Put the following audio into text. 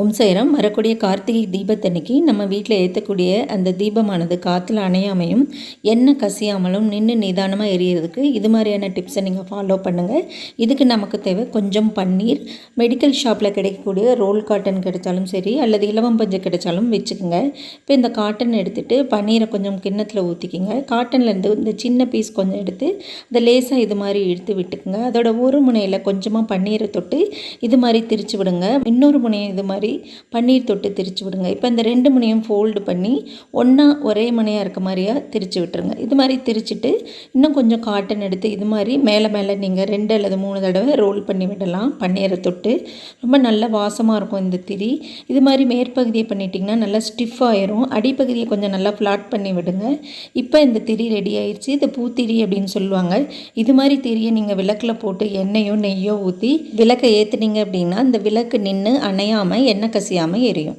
ஓம் சைராம். வரக்கூடிய கார்த்திகை தீபத்தன்னைக்கு நம்ம வீட்டில் ஏற்றக்கூடிய அந்த தீபமானது காற்றுல அணையாமையும் எண்ணெய் கசியாமலும் நின்று நிதானமாக எரியறதுக்கு இது மாதிரியான டிப்ஸை நீங்கள் ஃபாலோ பண்ணுங்கள் இதுக்கு நமக்கு தேவை கொஞ்சம் பன்னீர். மெடிக்கல் ஷாப்பில் கிடைக்கக்கூடிய ரோல் காட்டன் கிடைச்சாலும் சரி அல்லது இலவம் பஞ்சம் கிடைச்சாலும் வச்சுக்கோங்க. இப்போ இந்த காட்டன் எடுத்துகிட்டு பன்னீரை கொஞ்சம் கிண்ணத்தில் ஊற்றிக்கிங்க காட்டன்லேருந்து இந்த சின்ன பீஸ் கொஞ்சம் எடுத்து அதை லேசாக இது மாதிரி இழுத்து விட்டுக்குங்க. அதோட ஒரு முனையில் கொஞ்சமாக பன்னீரை தொட்டு இது மாதிரி திரிச்சு விடுங்க. இன்னொரு முனையை இது மாதிரி மாதிரி பன்னீர் தொட்டு திரிச்சு விடுங்க. இப்போ இந்த ரெண்டு முனையும் ஃபோல்டு பண்ணி ஒன்றா ஒரே முனையாக இருக்க மாதிரியாக திரிச்சு விட்டுருங்க. இது மாதிரி திரிச்சிட்டு இன்னும் கொஞ்சம் காட்டன் எடுத்து இது மாதிரி மேலே மேலே நீங்கள் ரெண்டு அல்லது மூணு தடவை ரோல் பண்ணி விடலாம். பன்னீரை தொட்டு ரொம்ப நல்ல வாசமாக இருக்கும் இந்த திரி. இது மாதிரி மேற்பகுதியை பண்ணிட்டிங்கன்னா நல்லா ஸ்டிஃப் ஆயிரும். அடிப்பகுதியை கொஞ்சம் நல்லா ஃப்ளாட் பண்ணி விடுங்க. இப்போ இந்த திரி ரெடி ஆயிடுச்சு இது பூத்திரி அப்படின்னு சொல்லுவாங்க. இது மாதிரி திரியை நீங்கள் விளக்கில் போட்டு எண்ணெயோ நெய்யோ ஊற்றி விளக்கை ஏற்றுனீங்க அப்படின்னா இந்த விளக்கு நின்று அணையாமல் எண்ணெய் கசியாமல் எரியும்.